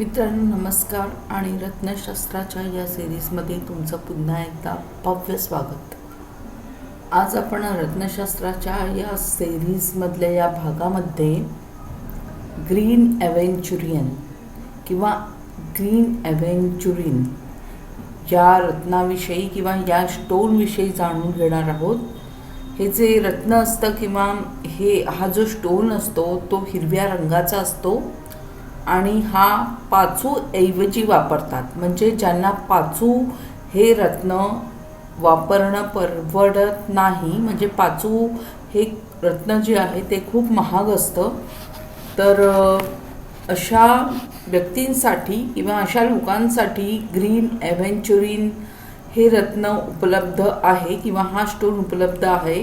मित्रांनो नमस्कार आणि रत्नशास्त्राच्या या सिरीजमध्ये तुमचं पुन्हा एकदा भव्य स्वागत. आज आपण रत्नशास्त्राच्या या सिरीजमधल्या या भागामध्ये ग्रीन ॲव्हेंचुरियन किंवा ग्रीन ॲव्हेंचुरिन या रत्नाविषयी किंवा या स्टोनविषयी जाणून घेणार आहोत. हे जे रत्न असतं किंवा हे हा जो स्टोन असतो तो हिरव्या रंगाचा असतो. आणि हा पाचू ऐवजी वापरतात. म्हणजे ज्यांना पाचू हे रत्न वापरणं परवडत नाही म्हणजे पाचू हे रत्न जे आहे ते खूप महाग असतं. तर अशा व्यक्तींसाठी किंवा अशा लोकांसाठी ग्रीन ॲव्हेंचुरिन हे रत्न उपलब्ध आहे किंवा हा स्टोन उपलब्ध आहे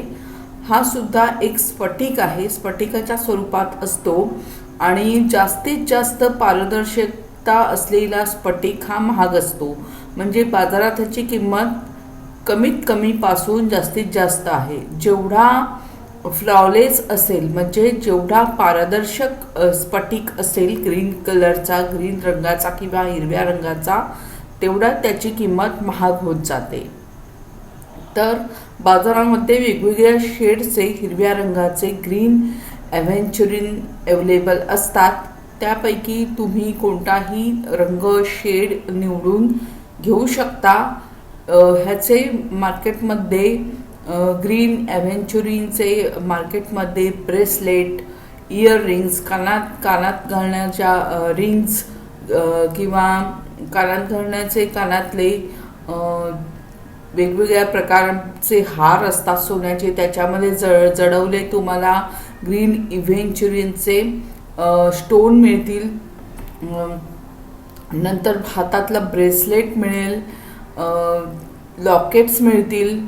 हा सुद्धा एक स्फटिक आहे. स्फटिकाच्या स्वरूपात असतो. आणि जास्तीत जास्त पारदर्शकता असलेला स्फटिक हा महाग असतो. म्हणजे बाजारात ह्याची किंमत कमीत कमीपासून जास्तीत जास्त आहे. जेवढा फ्लॉलेस असेल म्हणजे जेवढा पारदर्शक स्फटिक असेल ग्रीन कलरचा ग्रीन रंगाचा किंवा हिरव्या रंगाचा तेवढा त्याची किंमत महाग होत जाते. तर बाजारामध्ये वेगवेगळ्या शेडचे हिरव्या रंगाचे ग्रीन ॲव्हेंचुरिन अवेलेबल असतात. त्यापैकी तुम्ही कोणताही रंग शेड निवडून घेऊ शकता. ह्याचे मार्केटमध्ये ग्रीन ॲव्हेंचुरिनचे मार्केटमध्ये ब्रेसलेट इयर रिंग्स कानात कानात घालण्याच्या रिंग्स किंवा कानात घालण्याचे कानातले वेगवेगळ्या प्रकारचे हार असतात सोन्याचे. त्याच्यामध्ये जळ जडवले तुम्हाला ग्रीन इव्हेंचुरियनचे स्टोन मिळतील. नंतर हातातला ब्रेसलेट मिळेल. लॉकेट्स मिळतील.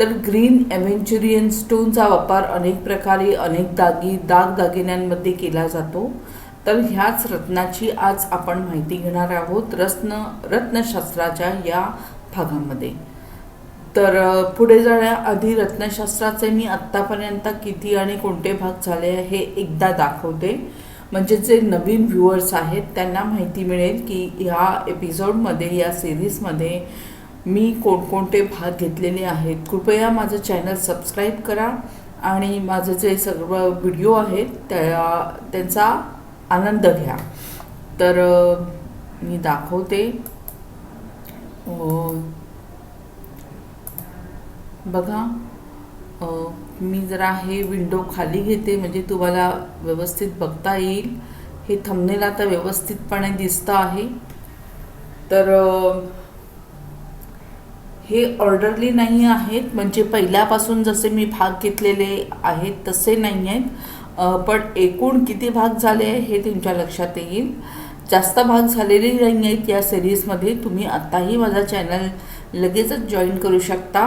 तर ग्रीन ॲव्हेंचुरियन स्टोनचा वापर अनेक प्रकारे अनेक दागी दागदागिन्यांमध्ये केला जातो. तर ह्याच रत्नाची आज आपण माहिती घेणार आहोत. रत्न रत्नशास्त्राच्या या भागामध्ये. तर पुढे जाण्याआधी रत्नशास्त्राचे मी आत्तापर्यंत किती आणि कोणते भाग झाले हे एकदा दाखवते. म्हणजे जे नवीन व्ह्युअर्स आहेत त्यांना माहिती मिळेल की ह्या एपिसोडमध्ये या सिरीजमध्ये मी कोणकोणते भाग घेतलेले आहेत. कृपया माझं चॅनल सबस्क्राईब करा आणि माझं जे सर्व व्हिडिओ आहेत त्या त्यांचा आनंद घ्या. तर मी दाखवते. बघा मी जरा हे विंडो खाली घेते म्हणजे तुम्हाला व्यवस्थित बघता येईल. हे थंबनेल आता व्यवस्थितपणे दिसतं आहे. तर हे ऑर्डरली नाही आहेत. म्हणजे पहिल्यापासून जसे मी भाग घेतलेले आहेत तसे नाही आहेत. पण एकूण किती भाग झाले आहे हे तुमच्या लक्षात येईल. जास्त भाग झालेले नाही आहेत या सिरीजमध्ये तुम्ही आत्ताही माझा चॅनल लगेचच जॉईन करू शकता.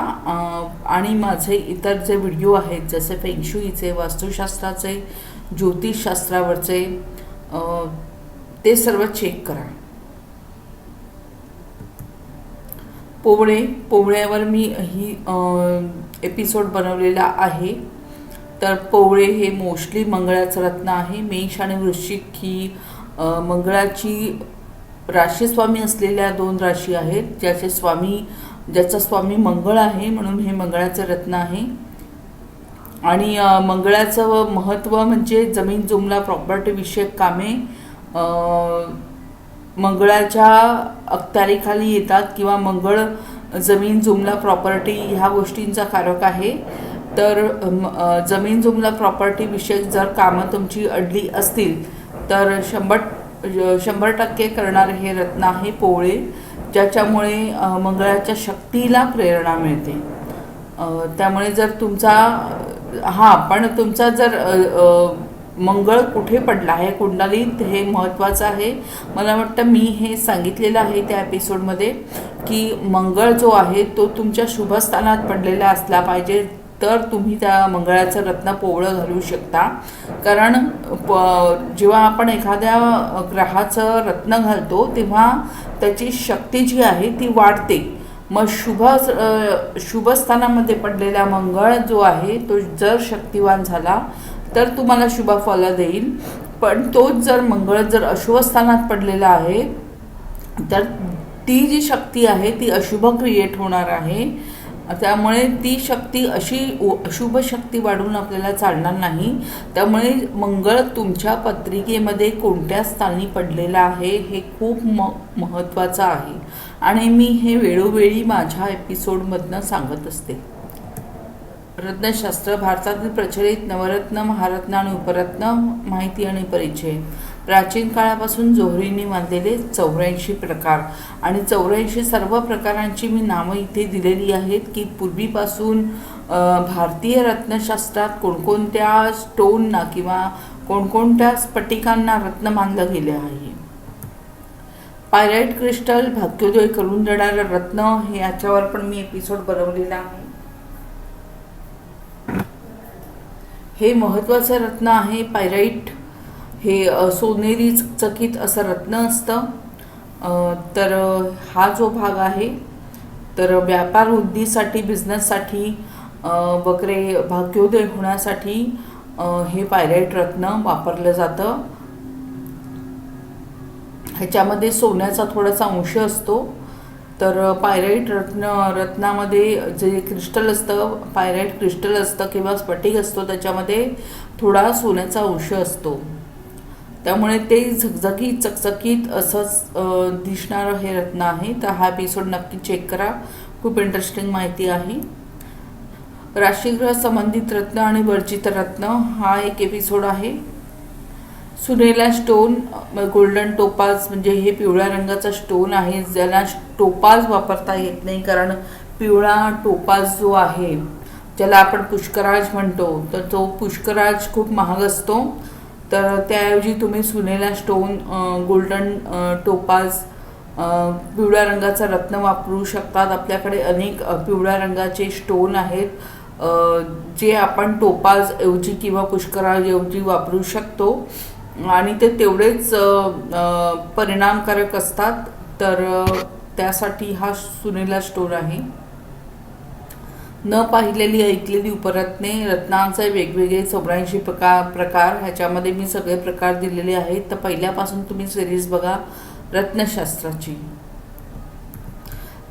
आणि माझे इतर जे व्हिडिओ आहेत जसे फेंगशुईचे वास्तुशास्त्राचे ज्योतिषशास्त्रावरचे ते सर्व चेक करा. पोवळे पोवळ्यावर मी ही एपिसोड बनवलेला आहे. तर पोवळे हे मोस्टली मंगळाचं रत्न आहे. मेष आणि वृश्चिक ही मंगळाची राशी राशीस्वामी असलेल्या दोन राशी आहेत ज्याचे स्वामी ज्याचा स्वामी मंगळ आहे म्हणून हे मंगळाचं रत्न आहे. आणि मंगळाचं महत्त्व म्हणजे जमीन जुमला प्रॉपर्टी विषयक कामे मंगळाच्या अखत्यारीखाली येतात किंवा मंगळ जमीन जुमला प्रॉपर्टी ह्या गोष्टींचा कारक आहे. तर जमीन जुमला प्रॉपर्टी विषयक जर कामं तुमची अडली असतील तर शंभर शंभर टक्के करणारे हे रत्न आहे पोळे ज्याच्यामुळे मंगळाच्या शक्तीला प्रेरणा मिळते. त्यामुळे जर तुमचा हां पण तुमचा जर मंगळ कुठे पडला आहे कुंडलीत हे महत्त्वाचं आहे. मला वाटतं मी हे सांगितलेलं आहे त्या एपिसोडमध्ये की मंगळ जो आहे तो तुमच्या शुभस्थानात पडलेला असला पाहिजे. तर तुम्ही त्या मंगळाचं रत्न पोवळं घालू शकता. कारण प जेव्हा आपण एखाद्या ग्रहाचं रत्न घालतो तेव्हा त्याची शक्ती जी आहे ती वाढते. मग शुभ शुभस्थानामध्ये पडलेला मंगळ जो आहे तो जर शक्तिवान झाला तर तुम्हाला शुभ फलं देईल. पण तोच जर मंगळ जर अशुभस्थानात पडलेला आहे तर ती जी शक्ती आहे ती अशुभ क्रिएट होणार आहे. त्यामुळे ती शक्ती अशी उ- अशुभ शक्ती वाढून आपल्याला चालणार नाही. त्यामुळे मंगळ तुमच्या पत्रिकेमध्ये कोणत्या स्थानी पडलेला आहे हे खूप म महत्त्वाचं आहे. आणि मी हे वेळोवेळी माझ्या एपिसोडमधनं सांगत असते. रत्नशास्त्र भारतातील प्रचलित नवरत्न महारत्न आणि उपरत्न माहिती आणि परिचय. प्राचीन काळापासून जोहरींनी मानलेले चौऱ्याऐंशी प्रकार. आणि चौऱ्याऐंशी सर्व प्रकारांची मी नावं इथे दिलेली आहेत की पूर्वीपासून भारतीय रत्नशास्त्रात कोणकोणत्या स्टोनना किंवा कोणकोणत्या स्फटिकांना रत्न मानलं गेले आहे? पायराईट क्रिस्टल भाग्योदय करून देणारं रत्न हे याच्यावर पण मी एपिसोड बनवलेला आहे. हे महत्त्वाचं रत्न आहे पायराईट हे अ, सोनेरी चकित असं रत्न असतं. तर हा जो भाग आहे तर व्यापार वृद्धीसाठी बिझनेससाठी वगैरे भाग्योदय होण्यासाठी हे पायराईट रत्न वापरलं जातं. ह्याच्यामध्ये सोन्याचा थोडासा अंश असतो. तर पायराईट रत्न रत्नामध्ये जे क्रिस्टल असतं पायराईट क्रिस्टल असतं किंवा स्फटिक असतो त्याच्यामध्ये थोडा सोन्याचा अंश असतो. त्यामुळे ते झगझगीत चकचकीत असंच दिसणारं हे रत्न आहे. तर हा एपिसोड नक्की चेक करा. खूप इंटरेस्टिंग माहिती आहे. राशीग्रह संबंधित रत्न आणि वर्जित रत्न हा एक एपिसोड आहे. सुनेला स्टोन गोल्डन टोपाज म्हणजे हे पिवळ्या रंगाचा स्टोन आहे. ज्याला टोपाज वापरता येत नाही कारण पिवळा टोपाज जो आहे ज्याला आपण पुष्कराज म्हणतो तर तो पुष्कराज खूप महाग असतो. तर त्याऐवजी तुम्ही सुनेला स्टोन गोल्डन टोपाज पिवळ्या रंगाचा रत्न वापरू शकतात. आपल्याकडे अनेक पिवळ्या रंगाचे स्टोन आहेत. जे आपण टोपाज ऐवजी किंवा पुष्कराऐवजी वापरू शकतो. आणि ते तेवढेच परिणामकारक असतात. तर त्यासाठी हा सुनेला स्टोन आहे. न पाहिलेली ऐकलेली उपरत्ने रत्नांचे वेगवेगळे चौऱ्याऐंशी प्रकार प्रकार ह्याच्यामध्ये मी सगळे प्रकार दिलेले आहेत. तर पहिल्यापासून तुम्ही सिरीज बघा रत्नशास्त्राची.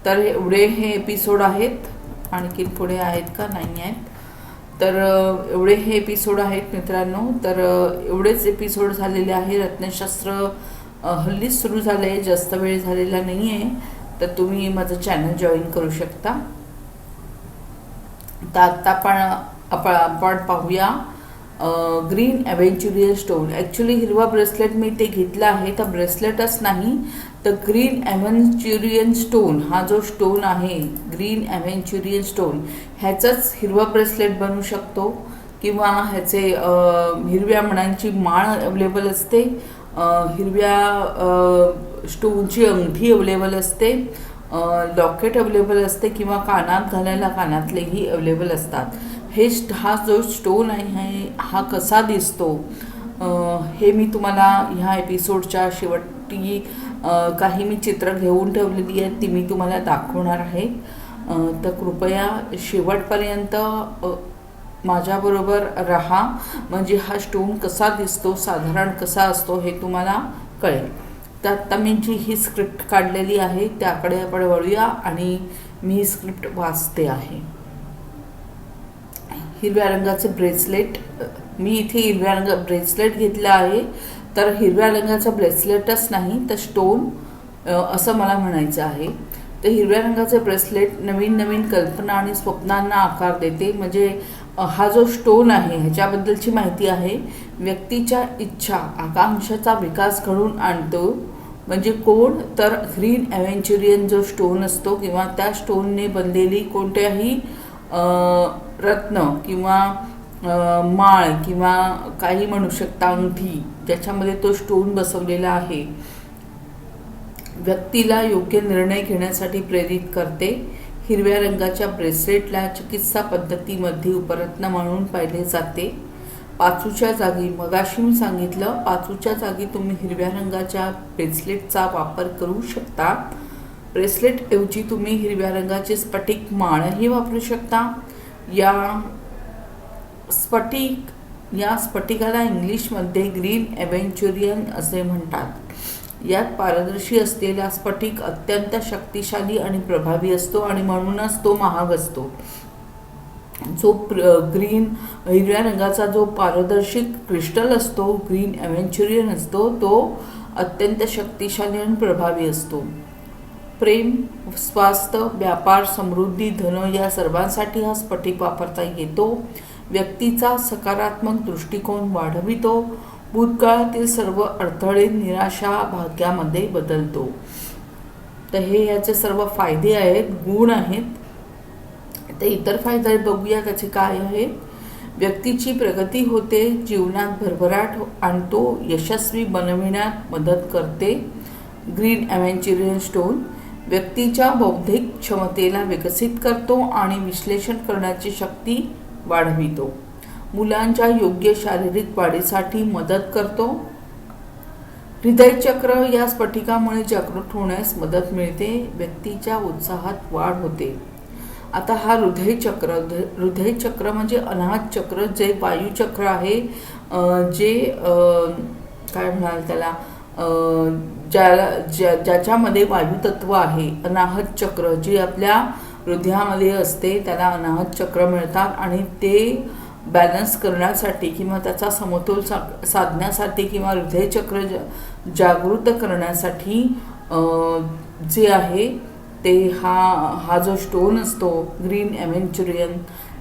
तर एवढे हे एपिसोड आहेत. आणखीन पुढे आहेत का? नाही आहेत. तर एवढे हे एपिसोड आहेत मित्रांनो. तर एवढेच एपिसोड झालेले आहे. रत्नशास्त्र हल्लीच सुरू झालं आहे जास्त वेळ झालेला नाही आहे तर तुम्ही माझं चॅनल जॉईन करू शकता. तर आत्ता आपण आपण आपण पाहूया ग्रीन ॲव्हेंच्युरियल स्टोन. ॲक्च्युली हिरवा ब्रेसलेट मी ते घेतलं आहे तर ब्रेसलेटच नाही तर ग्रीन ॲव्हेंच्युरियन स्टोन हा जो स्टोन आहे ग्रीन ॲव्हेंच्युरियन स्टोन ह्याचंच हिरवा ब्रेसलेट बनू शकतो किंवा ह्याचे हिरव्या मणांची माळ अवेलेबल असते हिरव्या स्टोनची अंगठी अवेलेबल असते लॉकेट अवेलेबल असते किंवा कानात घालायला कानातलेही अवेलेबल असतात. हे हा जो स्टोन आहे हे- हा कसा दिसतो? हे मी तुम्हाला ह्या एपिसोडच्या शेवटी काही मी चित्र घेऊन ठेवलेली आहेत ती मी तुम्हाला दाखवणार आहे. तर कृपया शेवटपर्यंत माझ्याबरोबर राहा. म्हणजे हा स्टोन कसा दिसतो साधारण कसा असतो हे तुम्हाला कळेल. तर आत्ता मी जी ही स्क्रिप्ट काढलेली आहे त्याकडे आपण वळूया आणि मी ही स्क्रिप्ट वाचते आहे. हिरव्या रंगाचे ब्रेसलेट मी इथे हिरव्या रंग ब्रेसलेट घेतलं आहे. तर हिरव्या रंगाचं ब्रेसलेटच नाही तर स्टोन असं मला म्हणायचं आहे. तर हिरव्या रंगाचे ब्रेसलेट नवीन नवीन कल्पना आणि स्वप्नांना आकार देते. म्हणजे हा जो स्टोन आहे ह्याच्याबद्दलची माहिती आहे. व्यक्तीच्या इच्छा आकांक्षाचा विकास घडून आणतो. म्हणजे कोण? तर ग्रीन ॲव्हेंच्युरियन जो स्टोन असतो किंवा त्या स्टोनने बनलेली कोणत्याही रत्न किंवा माळ किंवा काही म्हणू शकता अंगठी ज्याच्यामध्ये तो स्टोन बसवलेला आहे. व्यक्तीला योग्य निर्णय घेण्यासाठी प्रेरित करते. हिरव्या रंगाच्या ब्रेसलेटला चिकित्सा पद्धतीमध्ये उपरत्न म्हणून पाहिले जाते. पाचूच्या जागी मगाशी मी सांगितलं पाचूच्या जागी तुम्ही हिरव्या रंगाच्या ब्रेसलेटचा वापर करू शकता. ब्रेसलेट ऐवजी तुम्ही हिरव्या रंगाचे स्फटिक माळही वापरू शकता. या स्फटिक या स्फटिकाला इंग्लिशमध्ये ग्रीन ॲव्हेंच्युरियन असे म्हणतात. यात पारदर्शी असलेला स्फटिक अत्यंत शक्तिशाली आणि प्रभावी असतो आणि म्हणूनच तो महाग असतो. जो प्र ग्रीन हिरव्या रंगाचा जो पारदर्शी क्रिस्टल असतो ग्रीन ॲव्हेंच्युरियन असतो तो अत्यंत शक्तिशाली आणि प्रभावी असतो. प्रेम स्वास्थ्य व्यापार समृद्धी धन या सर्वांसाठी हा स्फटिक वापरता येतो. व्यक्तीचा सकारात्मक दृष्टिकोन वाढवितो. भूतकाळातील सर्व अडथळे निराशा भाग्यामध्ये बदलतो. तर हे याचे सर्व फायदे आहेत गुण आहेत. तर इतर फायदे बघूया त्याचे काय आहे. व्यक्तीची प्रगती होते जीवनात भरभराट आणतो यशस्वी बनविण्यात मदत करते. ग्रीन ॲव्हेंच्युरियन स्टोन व्यक्तीच्या बौद्धिक क्षमतेला विकसित करतो आणि विश्लेषण करण्याची शक्ती वाढवितो. मुलांच्या योग्य शारीरिक वाढीसाठी मदत करतो. हृदयचक्र या स्फटिकामुळे जागृत होण्यास मदत मिळते. व्यक्तीच्या उत्साहात वाढ होते. आता हा हृदयचक्र हृदयचक्र म्हणजे अनाहत चक्र जे वायुचक्र आहे जे अं, काय म्हणाल त्याला अं, ज्याला ज्या ज्याच्यामध्ये वायुतत्व आहे. अनाहत चक्र जे आपल्या हृदयामध्ये असते त्याला अनाहत चक्र मिळतात आणि ते बॅलन्स करण्यासाठी किंवा त्याचा समतोल सा साधण्यासाठी किंवा हृदयचक्र ज जागृत करण्यासाठी जे आहे ते हा हा जो स्टोन असतो ग्रीन ॲव्हेंचुरियन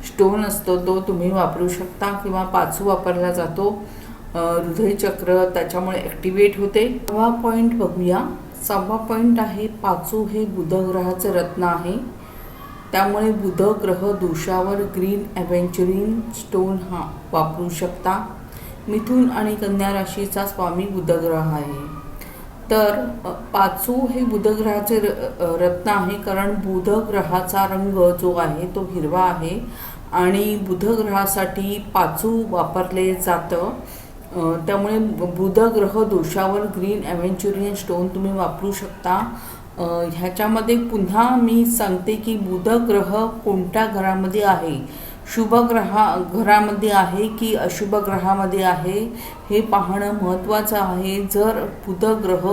स्टोन असतो तो तुम्ही वापरू शकता किंवा पाचू वापरला जातो. हृदयचक्र त्याच्यामुळे ॲक्टिवेट होते. सहावा पॉईंट बघूया. सहावा पॉईंट आहे पाचू हे बुधग्रहाचं रत्न आहे. त्यामुळे बुध ग्रह दोषावर ग्रीन ॲव्हेंच्युरिन स्टोन हा वापरू शकता. मिथुन आणि कन्या राशीचा स्वामी बुधग्रह आहे. तर पाचू हे बुधग्रहाचे र रत्न आहे कारण बुध ग्रहाचा रंग जो आहे तो हिरवा आहे आणि बुधग्रहासाठी पाचू वापरले जातं. त्यामुळे बुध ग्रह दोषावर ग्रीन ॲव्हेंचुरियन स्टोन तुम्ही वापरू शकता. ह्याच्यामध्ये पुन्हा मी सांगते की बुध ग्रह कोणत्या घरामध्ये आहे? शुभ ग्रहा घरामध्ये आहे की अशुभ ग्रहामध्ये आहे? हे पाहणं महत्त्वाचं आहे. जर बुध ग्रह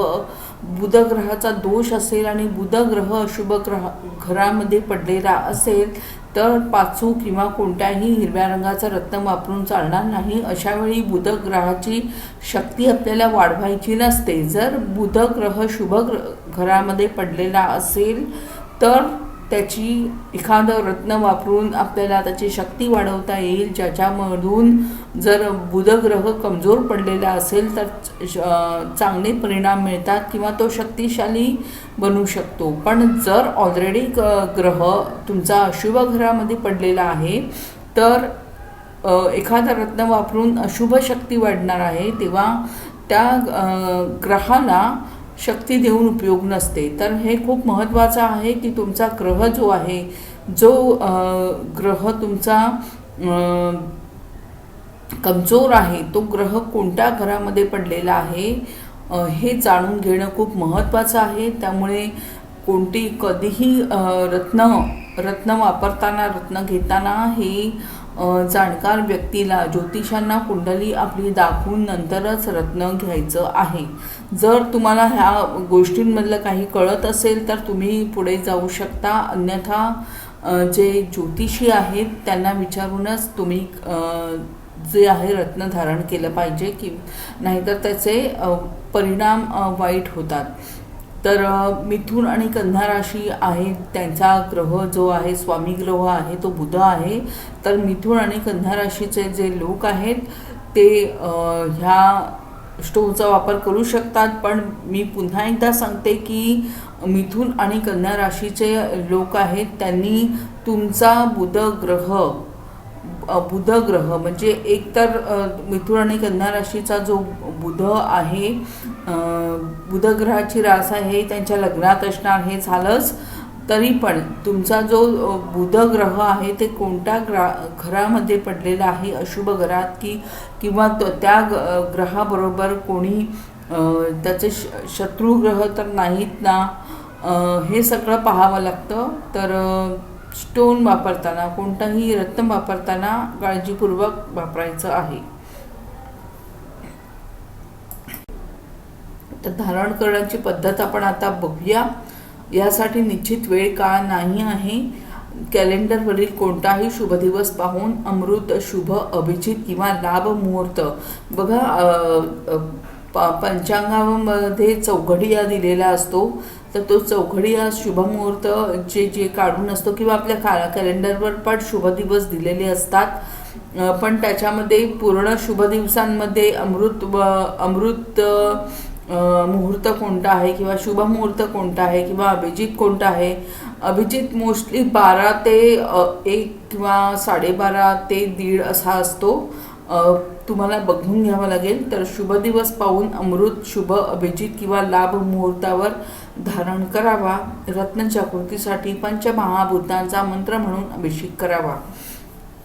बुध ग्रहाचा दोष असेल आणि बुध ग्रह अशुभ ग्रह घरामध्ये पडलेला असेल तर पाचू किंवा कोणत्याही हिरव्या रंगाचं रत्न वापरून चालणार नाही. अशावेळी बुधग्रहाची बुध ग्रहाची शक्ती आपल्याला वाढवायची नसते. जर बुध ग्रह शुभ ग्र घरामध्ये पडलेला असेल तर त्याची एखादं रत्न वापरून आपल्याला त्याची शक्ती वाढवता येईल ज्याच्यामधून जर बुधग्रह कमजोर पडलेला असेल तर श- चांगले परिणाम मिळतात किंवा तो शक्तिशाली बनू शकतो. पण जर ऑलरेडी ग्रह तुमचा अशुभ घरामध्ये पडलेला आहे तर एखादा रत्न वापरून अशुभ शक्ती वाढणार आहे तेव्हा त्या ग्रहाला शक्ती देऊन उपयोग नसते. तर हे खूप महत्त्वाचं आहे की तुमचा ग्रह जो आहे जो ग्रह तुमचा कमजोर आहे तो ग्रह कोणत्या घरामध्ये पडलेला आहे हे जाणून घेणं खूप महत्त्वाचं आहे. त्यामुळे कोणती कधीही रत्न रत्न वापरताना रत्न घेताना हे जाणकार व्यक्तीला ज्योतिषांना कुंडली आपली दाखवून नंतरच रत्न घ्यायचं आहे. जर तुम्हाला ह्या गोष्टींमधलं काही कळत असेल तर तुम्ही पुढे जाऊ शकता. अन्यथा जे ज्योतिषी आहेत त्यांना विचारूनच तुम्ही जे आहे रत्न धारण केलं पाहिजे की नाहीतर त्याचे परिणाम वाईट होतात. तर मिथून आणि कन्हा राशी आहे त्यांचा ग्रह जो आहे स्वामी ग्रह आहे तो बुध आहे. तर मिथून आणि कन्हा राशीचे जे लोक आहेत ते ह्या स्टोवचा वापर करू शकतात. पण मी पुन्हा एकदा सांगते की मिथून आणि कन्या राशीचे लोक आहेत त्यांनी तुमचा बुध ग्रह बुध ग्रह म्हणजे एकतर मिथून आणि कन्या राशीचा जो बुध आहे बुधग्रहाची रास आहे त्यांच्या लग्नात असणार हे झालंच. तरी पण तुमचा जो बुधग्रह आहे ते कोणत्या ग्रा घरामध्ये पडलेला आहे अशुभ घरात की किंवा तो त्या ग- ग्रहाबरोबर कोणी त्याचे श शत्रू ग्रह तर नाहीत ना? हे सगळं पाहावं लागतं. तर स्टोन वापरताना कोणताही रत्न वापरताना काळजीपूर्वक वापरायचं आहे. तर धारण करण्याची पद्धत आपण आता बघूया. यासाठी निश्चित वेळ काळ नाही आहे? कॅलेंडरवरील कोणताही शुभ दिवस पाहून अमृत शुभ अभिजित किंवा लाभ मुहूर्त. बघा प- पंचांगामध्ये चौघडिया दिलेला असतो. तर तो चौघडी या शुभमुहूर्त जे जे काढून असतो किंवा आपल्या का कॅलेंडरवर पण शुभ दिवस दिलेले असतात. पण त्याच्यामध्ये पूर्ण शुभ दिवसांमध्ये अमृत अमृत मुहूर्त कोणता आहे किंवा शुभ मुहूर्त कोणता आहे किंवा अभिजित कोणता आहे? अभिजित मोस्टली बारा ते एक किंवा साडेबारा ते दीड असा असतो. तुम्हाला बघून घ्यावं लागेल. तर शुभ दिवस पाहून अमृत शुभ अभिजित किंवा लाभ मुहूर्तावर धारण करावा. रत्नजागृतीसाठी पंचमहाभूतांचा मंत्र म्हणून अभिषेक करावा.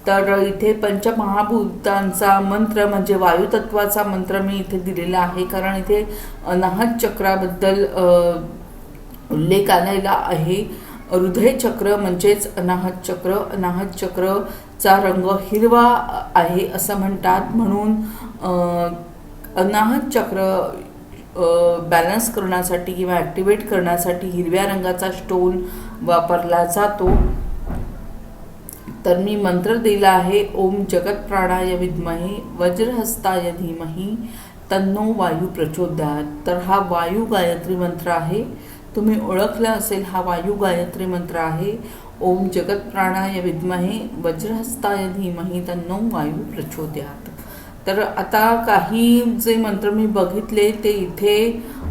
तर इथे पंचमहाभूतांचा मंत्र म्हणजे वायुतत्वाचा मंत्र मी इथे दिलेला आहे. कारण इथे अनाहत चक्राबद्दल उल्लेख आलेला आहे. हृदय चक्र म्हणजेच अनाहत चक्र. अनाहत चक्रचा रंग हिरवा आहे असं म्हणतात. म्हणून अनाहत चक्र बॅलन्स करण्यासाठी किंवा ॲक्टिवेट करण्यासाठी हिरव्या रंगाचा स्टोन वापरला जातो. तर मी मंत्र दिला आहे ओम जगत प्राणाय विद्महे वज्रहस्ताय धीमही तन्नो वायू प्रचोदयात. तर हा वायू गायत्री मंत्र आहे. तुम्ही ओळखला असेल हा वायू गायत्री मंत्र आहे. ओम जगत प्राणाय विद्महे वज्रहस्ताय धीमही तन्नो वायू प्रचोदयात. तर आता काही जे मंत्र मी बघितले ते इथे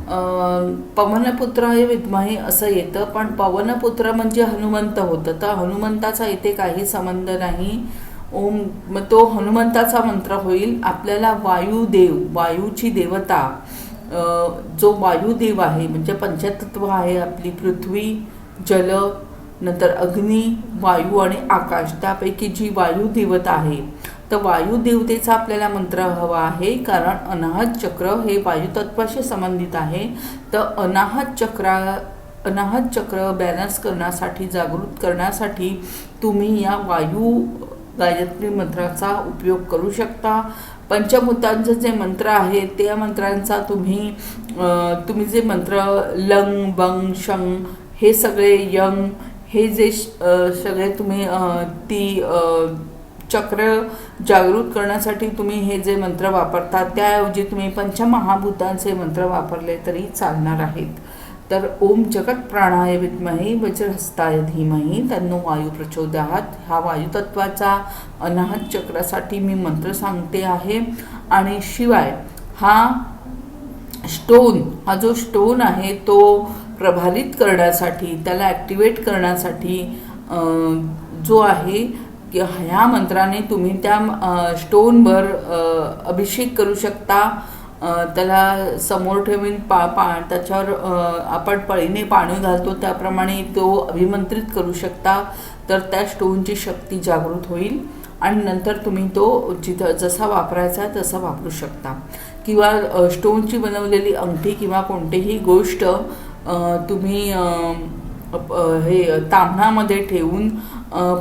पवनपुत्र पवनपुत्राय विद्महे असं येतं पण पवनपुत्र म्हणजे हनुमंत होतं. तर हनुमंताचा इथे काही संबंध नाही. ओम मग तो हनुमंताचा मंत्र होईल. आपल्याला वायुदेव वायूची देवता जो वायुदेव आहे म्हणजे पंचतत्व आहे आपली पृथ्वी जल नंतर अग्नी वायू आणि आकाश त्यापैकी जी वायू देवता आहे तर वायू देवतेचा आपल्याला मंत्र हवा आहे कारण अनाहत चक्र हे वायुतत्वाशी संबंधित आहे. तर अनाहत चक्रा अनाहत चक्र बॅलन्स करण्यासाठी जागृत करण्यासाठी तुम्ही या वायू गायत्री मंत्राचा उपयोग करू शकता. पंचभूतांचे जे मंत्र आहेत त्या मंत्रांचा तुम्ही तुम्ही जे मंत्र लंग बंग शंग हे सगळे यंग हे जे श- सगळे तुम्ही ती चक्र जागृत करण्यासाठी तुम्ही हे जे मंत्र वापरता त्याऐवजी तुम्ही पंचमहाभूतांचे मंत्र वापरले तरी चालणार आहेत. तर ओम जगत प्राणाय विद्महे वज्रहस्ताय धीमही त्यांनो वायू प्रचोदयात. हा वायुतत्वाचा अनाहत चक्रासाठी मी मंत्र सांगते आहे. आणि शिवाय हा स्टोन हा जो स्टोन आहे तो प्रभावित करण्यासाठी त्याला ॲक्टिवेट करण्यासाठी जो आहे ह्या मंत्राने तुम्ही त्या स्टोनवर अभिषेक करू शकता. त्याला समोर ठेवून पा पा त्याच्यावर आपण पळीने पाणी घालतो त्याप्रमाणे तो अभिमंत्रित करू शकता. तर त्या स्टोनची शक्ती जागृत होईल आणि नंतर तुम्ही तो जिथं जसा वापरायचा आहे तसा वापरू शकता. किंवा स्टोनची बनवलेली अंगठी किंवा कोणतीही गोष्ट तुम्ही हे तांबणामध्ये ठेवून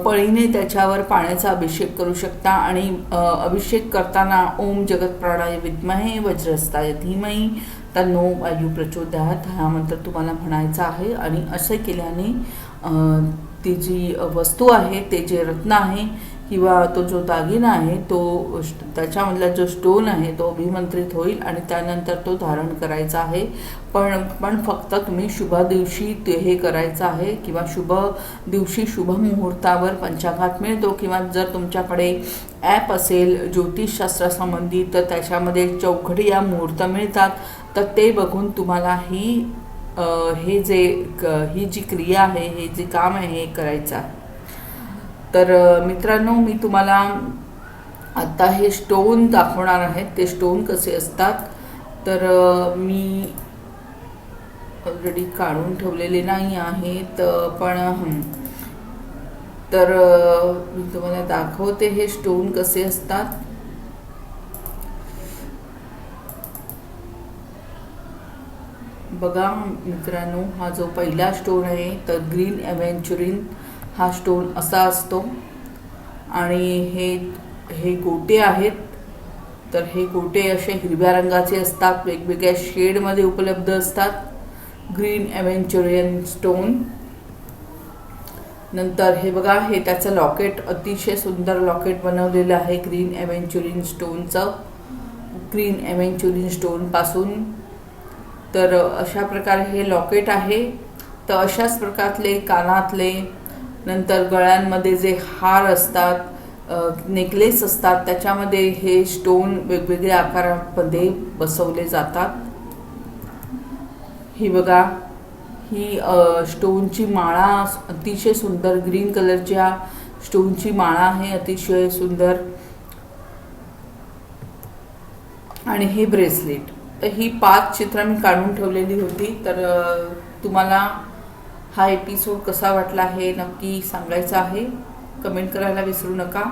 पळीने त्याच्यावर पाण्याचा अभिषेक करू शकता आणि अभिषेक करताना ओम जगत प्राणाय विद्महे वज्रस्ताय धीमही. तन्नो वायू प्रचोदयात. हा मंत्र तुम्हाला म्हणायचा आहे आणि असे केल्याने ती जी वस्तू आहे ते जे रत्न आहे किंवा तो जो दागिना आहे तो त्याच्यामधला जो स्टोन आहे तो अभिमंत्रित होईल आणि त्यानंतर तो धारण करायचा आहे. पण पण फक्त तुम्ही शुभ दिवशी ते हे करायचं आहे किंवा शुभ दिवशी शुभ मुहूर्तावर पंचांगात मिळतो किंवा जर तुमच्याकडे ॲप असेल ज्योतिषशास्त्रासंबंधी तर त्याच्यामध्ये चौघडी या मुहूर्त मिळतात. तर ते बघून तुम्हाला ही हे जे क- ही जी क्रिया आहे हे जे काम आहे हे करायचं आहे. तर मित्रांनो मी तुम्हाला आत्ता हे स्टोन दाखवणार आहेत ते स्टोन कसे असतात? तर मी ऑलरेडी काढून ठेवलेले नाही आहेत पण तर मी तुम्हाला दाखवते हे स्टोन कसे असतात. बघा मित्रांनो हा जो पहिला स्टोन आहे तर ग्रीन ॲव्हेंचुरिन हा स्टोन असा असतो. आणि हे हे गोटे आहेत. तर हे गोटे असे हिरव्या रंगाचे असतात. वेगवेगळ्या शेडमध्ये उपलब्ध असतात. ग्रीन ॲव्हेंचुरियन स्टोन नंतर हे बघा हे त्याचं लॉकेट अतिशय सुंदर लॉकेट बनवलेलं आहे ग्रीन ॲव्हेंचुरियन स्टोनचं ग्रीन ॲव्हेंचुरियन स्टोनपासून तर अशा प्रकारे हे लॉकेट आहे. तर अशाच प्रकारले कानातले नंतर गळ्यांमध्ये जे हार असतात नेकलेस असतात त्याच्यामध्ये हे स्टोन वेगवेगळ्या आकारामध्ये बसवले जातात. ही बघा ही स्टोनची माळा अतिशय सुंदर ग्रीन कलरच्या स्टोनची माळा आहे अतिशय सुंदर. आणि हे ब्रेसलेट तर ही पाच चित्र मी काढून ठेवलेली होती तर तुम्हाला हा एपिसोड कसा वाटला हे नक्की सांगायचं आहे. कमेंट करायला विसरू नका.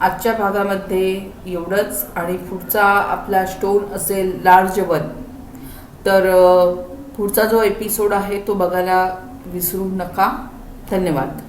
आजच्या भागामध्ये एवढंच आणि पुढचा आपला स्टोन असेल लार्ज वन तर पुढचा जो एपिसोड आहे तो बघायला विसरू नका. धन्यवाद.